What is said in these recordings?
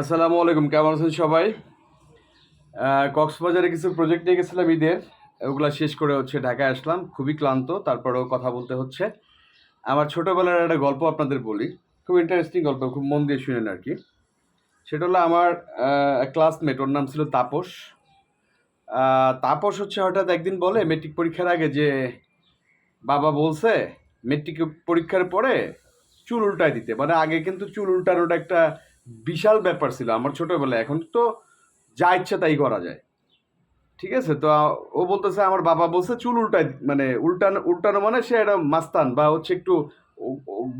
আসসালামু আলাইকুম, কেমন আছেন সবাই? কক্সবাজারে কিছু প্রজেক্ট নিয়ে গেছিলাম ঈদের। ওগুলা শেষ করে হচ্ছে ঢাকায় আসলাম। খুবই ক্লান্ত, তারপরেও কথা বলতে হচ্ছে। আমার ছোটোবেলার একটা গল্প আপনাদের বলি। খুব ইন্টারেস্টিং গল্প, খুব মন দিয়ে শুনেন আর কি। সেটা হলো আমার ক্লাসমেট ওর নাম ছিল তাপস। তাপস হচ্ছে হঠাৎ একদিন বলে মেট্রিক পরীক্ষার আগে যে বাবা বলছে মেট্রিক পরীক্ষার পরে চুল উল্টায় দিতে। মানে আগে কিন্তু চুল উল্টানোটা একটা বিশাল ব্যাপার ছিল আমার ছোটবেলায়। এখন তো যা ইচ্ছা তাই করা যায়। ঠিক আছে? তো ও বলতেছে, আমার বাবা বলছে চুল উল্টায় মানে উল্টানো উল্টানো মানে সে একটা মাস্তান বা হচ্ছে একটু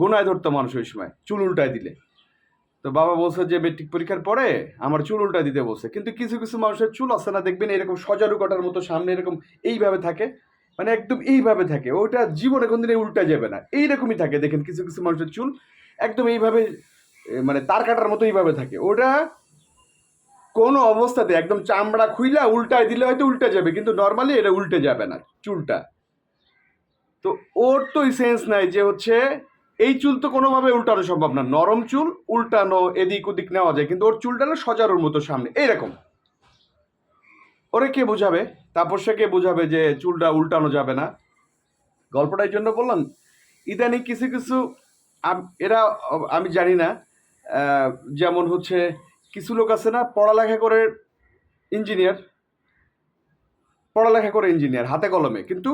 গোনায় ধরতো মানুষ ওই সময়, চুল উল্টায় দিলে। তো বাবা বলছে যে, মেট্রিক পরীক্ষার পরে আমার চুল উল্টায় দিতে বলছে। কিন্তু কিছু কিছু মানুষের চুল আছে না, দেখবেন এরকম সজারু কাটার মতো সামনে এরকম এইভাবে থাকে মানে একদম এইভাবে থাকে। ওটা জীবনে কোনদিন উল্টা যাবে না। এইরকমই থাকে। দেখেন কিছু কিছু মানুষের চুল একদম এইভাবে মানে তার কাটার মতো এইভাবে থাকে। ওটা কোনো অবস্থাতে একদম চামড়া খুইলা উল্টায় দিলে হয়তো উল্টে যাবে, কিন্তু নর্মালি এটা উল্টে যাবে না চুলটা। তো ওর তো সেন্স নাই যে হচ্ছে এই চুল তো কোনোভাবে উল্টানো সম্ভব না। নরম চুল, উল্টানো, এদিক ওদিক নেওয়া যায়, কিন্তু ওর চুলটা না সজারুর মতো সামনে, এইরকম। ওরে কে বোঝাবে? তারপর সে কে বোঝাবে যে চুলটা উল্টানো যাবে না? গল্পটার জন্য বললাম, ইদানিং কিছু কিছু এরা, আমি জানি না যেমন হচ্ছে কিছু লোক আছে না, পড়ালেখা করে ইঞ্জিনিয়ার পড়ালেখা করে ইঞ্জিনিয়ার হাতে কলমে। কিন্তু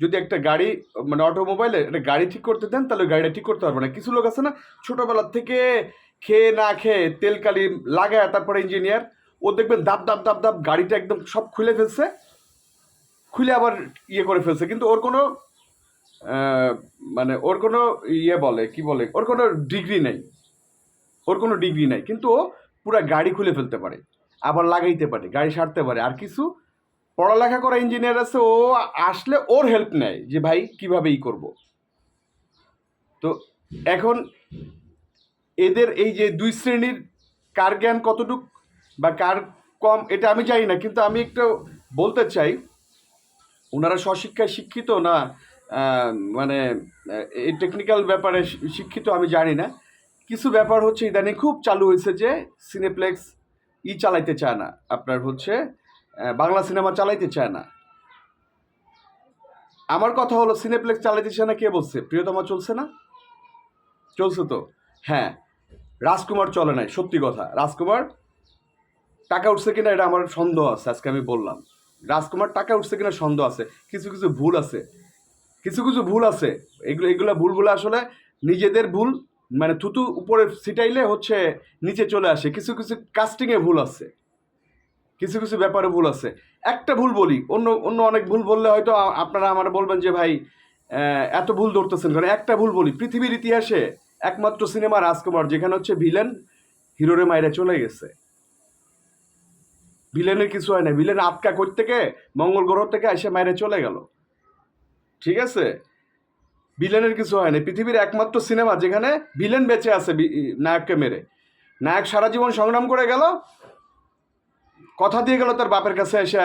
যদি একটা গাড়ি মানে অটোমোবাইলে একটা গাড়ি ঠিক করতে দেন, তাহলে গাড়িটা ঠিক করতে পারবে না। কিছু লোক আছে না ছোটোবেলার থেকে খেয়ে না খেয়ে তেল কালি লাগায়, তারপরে ইঞ্জিনিয়ার ও দেখবেন দাব দাব দাব দাব গাড়িটা একদম সব খুলে ফেলছে, খুলে আবার ইয়ে করে ফেলছে। কিন্তু ওর কোনো মানে ওর কোনো ইয়ে বলে, কি বলে, ওর কোনো ডিগ্রি নেই। ওর কোনো ডিগ্রি নাই, কিন্তু ও পুরো গাড়ি খুলে ফেলতে পারে, আবার লাগাইতে পারে, গাড়ি সারতে পারে। আর কিছু পড়ালেখা করা ইঞ্জিনিয়ার আছে, ও আসলে ওর হেল্প নেয় যে, ভাই, কীভাবে ই করব? তো এখন এদের এই যে দুই শ্রেণির কার জ্ঞান কতটুক বা কার কম, এটা আমি জানি না, কিন্তু আমি একটু বলতে চাই, ওনারা স্বশিক্ষায় শিক্ষিত না মানে এই টেকনিক্যাল ব্যাপারে শিক্ষিত আমি জানি না। কিছু ব্যাপার হচ্ছে ইদানিং খুব চালু হয়েছে যে সিনেপ্লেক্স ই চালাইতে চায় না। আপনার হচ্ছে বাংলা সিনেমা চালাইতে চায় না। আমার কথা হলো সিনেপ্লেক্স চালাইতে চায় না, কে বলছে? প্রিয়তমা চলছে না? চলছে তো? হ্যাঁ রাজকুমার চলে নাই, সত্যি কথা। রাজকুমার টাকা উঠছে কিনা এটা আমার সন্দেহ আছে, আজকে আমি বললাম। রাজকুমার টাকা উঠছে কিনা সন্দেহ আছে, কিছু কিছু ভুল আছে। কিছু কিছু ভুল আছে, এগুলো এগুলো ভুলগুলো আসলে নিজেদের ভুল মানে থুতু উপরে ছিটাইলে হচ্ছে নিচে চলে আসে। কিছু কিছু কাস্টিংয়ে ভুল আছে। কিছু কিছু ব্যাপারে ভুল আছে। একটা ভুল বলি, অন্য অন্য অনেক ভুল বললে হয়তো আপনারা আমার বলবেন যে, ভাই এত ভুল ধরতেছেন কারণ একটা ভুল বলি, পৃথিবীর ইতিহাসে একমাত্র সিনেমা রাজকুমার, যেখানে হচ্ছে ভিলেন হিরোরে মাইরে চলে গেছে। ভিলেনের কিছু হয় না ভিলেন আটকা করতে থেকে? মঙ্গল গ্রহ থেকে এসে মাইরে চলে গেল। ঠিক আছে? ভিলেনের কিছু হয়নি। পৃথিবীর একমাত্র সিনেমা যেখানে ভিলেন বেঁচে আছে নায়ককে মেরে। নায়ক সারা জীবন সংগ্রাম করে গেল, কথা দিয়ে গেল তার বাপের কাছে এসে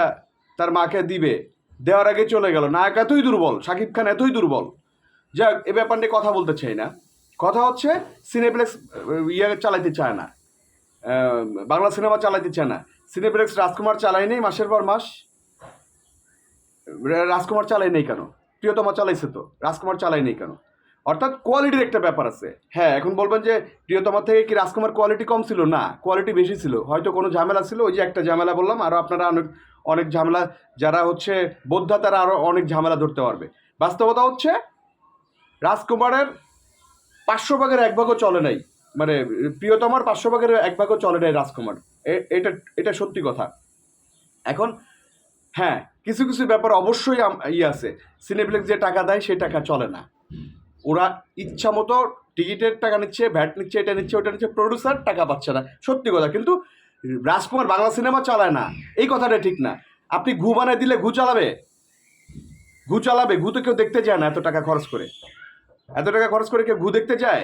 তার মাকে দিবে। দেওয়ার আগে চলে গেল। নায়ক এতই দুর্বল শাকিব খান এতই দুর্বল। যাক, এ ব্যাপার নিয়ে কথা বলতে চাই না। কথা হচ্ছে সিনেপ্লেক্স ইয়ে চালাইতে চায় না। বাংলা সিনেমা চালাইতে চায় না। সিনেপ্লেক্স রাজকুমার চালাই নেই মাসের পর মাস। রাজকুমার চালাই নেই কেন? প্রিয়তমা চালাইছে তো, রাজকুমার চালাই নেই কেন? অর্থাৎ কোয়ালিটির একটা ব্যাপার আছে। হ্যাঁ এখন বলবেন যে প্রিয়তমা থেকে কি রাজকুমার কোয়ালিটি কম ছিল? না কোয়ালিটি বেশি ছিল। হয়তো কোনো ঝামেলা ছিল, ওই যে একটা ঝামেলা বললাম আরও আপনারা অনেক অনেক ঝামেলা, যারা হচ্ছে বোদ্ধা, তারা আরও অনেক ঝামেলা ধরতে পারবে। বাস্তবতা হচ্ছে, রাজকুমারের পাঁচশো ভাগের এক ভাগও চলে নাই। মানে প্রিয়তমার পাঁচশো ভাগের এক ভাগও চলে নাই রাজকুমার। এটা এটা সত্যি কথা। এখন হ্যাঁ কিছু কিছু ব্যাপার অবশ্যই ইয়ে আছে। সিনেপ্লেক্স যে টাকা দেয়, সেই টাকা চলে না। ওরা ইচ্ছা মতো টিকিটের টাকা নিচ্ছে, ভ্যাট নিচ্ছে, এটা নিচ্ছে, ওটা নিচ্ছে প্রডিউসার টাকা পাচ্ছে না। সত্যি কথা, কিন্তু রাজকুমার বাংলা সিনেমা চালায় না। এই কথাটা ঠিক না। আপনি ঘু বানায় দিলে ঘু চালাবে? ঘু চালাবে? ঘু তো কেউ দেখতে যায় না এত টাকা খরচ করে। এত টাকা খরচ করে কেউ ঘু দেখতে যায়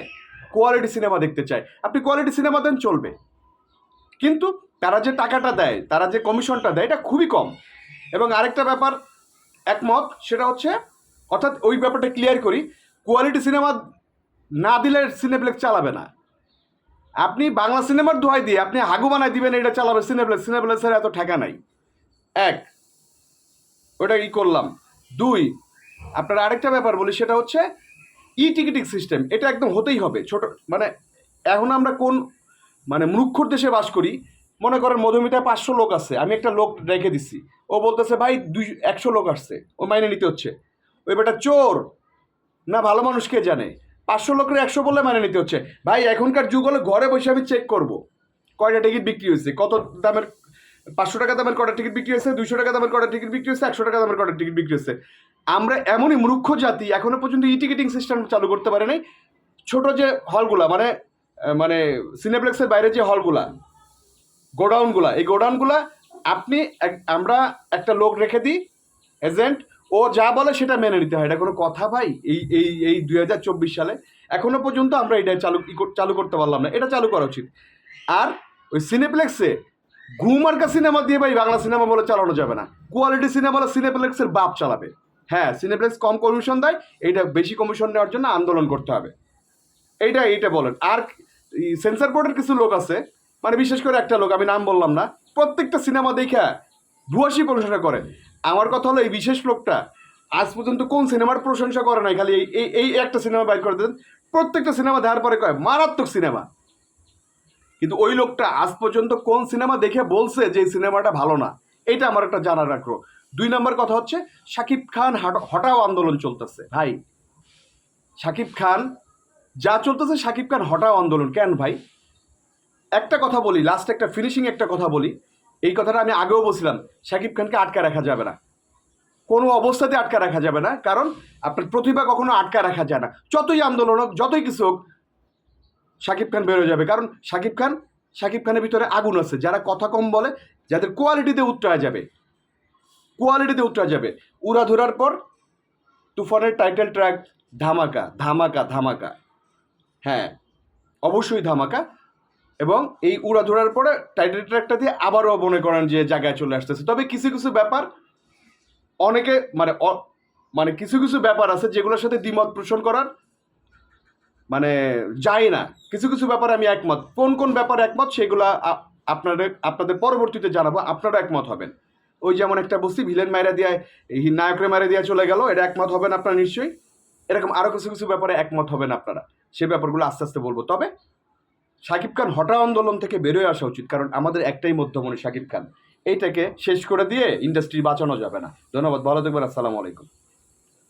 কোয়ালিটি সিনেমা দেখতে চায়। আপনি কোয়ালিটি সিনেমা দেন, চলবে। কিন্তু তারা যে টাকাটা দেয়, তারা যে কমিশনটা দেয়, এটা খুবই কম। এবং আরেকটা ব্যাপার একমত, সেটা হচ্ছে, অর্থাৎ ওই ব্যাপারটা ক্লিয়ার করি কোয়ালিটি সিনেমা না দিলে সিনেপ্লেক্স চালাবে না। আপনি বাংলা সিনেমার দোহাই দিয়ে আপনি হাগু বানাই দিবেন, এটা চালাবে সিনেপ্লেক্স সিনেপ্লেক্সের এত ঠেকা নাই। এক, ওটা ই করলাম? দুই, আপনার আরেকটা ব্যাপার বলি, সেটা হচ্ছে ই টিকিটিং সিস্টেম এটা একদম হতেই হবে। ছোট মানে এখন আমরা কোন মানে মূর্খর দেশে বাস করি মনে করেন মধুমিতায় পাঁচশো লোক আছে, আমি একটা লোক রেখে দিছি। ও বলতেছে, ভাই, দুই, একশো লোক আসছে, ও মাইনে নিতে হচ্ছে। ওই বেটা চোর, না ভালো মানুষ কে জানে? পাঁচশো লোকের একশো বললে মানে নিতে হচ্ছে। ভাই, এখনকার যুগ হলে ঘরে বসে আমি চেক করব, কয়টা টিকিট বিক্রি হয়েছে, কত দামের, পাঁচশো টাকা দামের কটা টিকিট বিক্রি হয়েছে দুশো টাকা দামের কটা টিকিট বিক্রি হয়েছে, একশো টাকা দামের কটা টিকিট বিক্রি হয়েছে? আমরা এমনই মূর্খ জাতি, এখনও পর্যন্ত ই টিকিটিং সিস্টেম চালু করতে পারে নাই। ছোট যে হলগুলা মানে মানে সিনেপ্লেক্সের বাইরে যে হলগুলা গোডাউনগুলা। এই গোডাউনগুলা আপনি আমরা একটা লোক রেখে দিই এজেন্ট ও যা বলে সেটা মেনে নিতে হয়। এটা কোনো কথা ভাই? এই এই এই দুই হাজার চব্বিশ সালে। এখনও পর্যন্ত আমরা এটা চালু চালু করতে পারলাম না। এটা চালু করা উচিত। আর ওই সিনেপ্লেক্সে ঘুমার্কা সিনেমা দিয়ে ভাই বাংলা সিনেমা বলে চালানো যাবে না। কোয়ালিটি সিনেমা বলে সিনেপ্লেক্সের বাপ চালাবে। হ্যাঁ সিনেপ্লেক্স কম কমিশন দেয়, এইটা বেশি কমিশন নেওয়ার জন্য আন্দোলন করতে হবে। এইটা এইটা বলেন। আর সেন্সার বোর্ডের কিছু লোক আছে মানে বিশেষ করে একটা লোক, আমি নাম বললাম না, প্রত্যেকটা সিনেমা দেখা ভুয়াশি প্রশংসা করে আমার কথা হলো এই বিশেষ লোকটা আজ পর্যন্ত কোন সিনেমার প্রশংসা করে নাই, খালি এই- এই একটা সিনেমা বাইর করে দেন। প্রত্যেকটা সিনেমা দেওয়ার পরে কয়, মারাত্মক সিনেমা। কিন্তু ওই লোকটা আজ পর্যন্ত কোন সিনেমা দেখে বলছে যে এই সিনেমাটা ভালো না, এটা আমার একটা জানার আগ্রহ। দুই নম্বর কথা হচ্ছে শাকিব খান হাট- হটাও আন্দোলন চলতেছে। ভাই শাকিব খান, যা চলতেছে শাকিব খান হটাও আন্দোলন। কেন ভাই? একটা কথা বলি লাস্ট একটা ফিনিশিং একটা কথা বলি। এই কথাটা আমি আগেও বলছিলাম শাকিব খানকে আটকা রাখা যাবে না। কোনো অবস্থাতে আটকা রাখা যাবে না, কারণ আপনার প্রতিভা কখনো আটকা রাখা যায় না। যতই আন্দোলন হোক, যতই কিছু হোক শাকিব খান বেরোয় যাবে। কারণ শাকিব খান শাকিব খানের ভিতরে আগুন আছে। যারা কথা কম বলে, যাদের কোয়ালিটিতে উত্তরা যাবে, কোয়ালিটিতে উত্তরা যাবে। উড়া ধরার পর তুফানের টাইটেল ট্র্যাক ধামাকা ধামাকা ধামাকা। হ্যাঁ অবশ্যই ধামাকা। এবং এই উড়া ধরার পরে টাইটেল ট্র্যাকটা দিয়ে আবারও মনে করেন যে জায়গায় চলে আসতেছে। তবে কিছু কিছু ব্যাপার অনেকে মানে মানে কিছু কিছু ব্যাপার আছে যেগুলোর সাথে দ্বিমত পোষণ করার মানে যায় না। কিছু কিছু ব্যাপারে আমি একমত। কোন কোন ব্যাপারে একমত সেগুলো আপনাদের আপনাদের পরবর্তীতে জানাব। আপনারা একমত হবেন। ওই যেমন একটা বসি ভিলেন মায়েরা দিয়ে, এই নায়করে মায়েরা দিয়ে চলে গেল, এটা একমত হবেন আপনারা নিশ্চয়ই? এরকম আরও কিছু কিছু ব্যাপারে একমত হবেন আপনারা। সে ব্যাপারগুলো আস্তে আস্তে বলব। তবে শাকিব খান হঠাৎ আন্দোলন থেকে বেরোয় আসা উচিত, কারণ আমাদের একটাই মধ্যমণি শাকিব খান। এইটাকে শেষ করে দিয়ে ইন্ডাস্ট্রি বাঁচানো যাবে না। ধন্যবাদ, ভালো থাকবেন, আসসালামু আলাইকুম।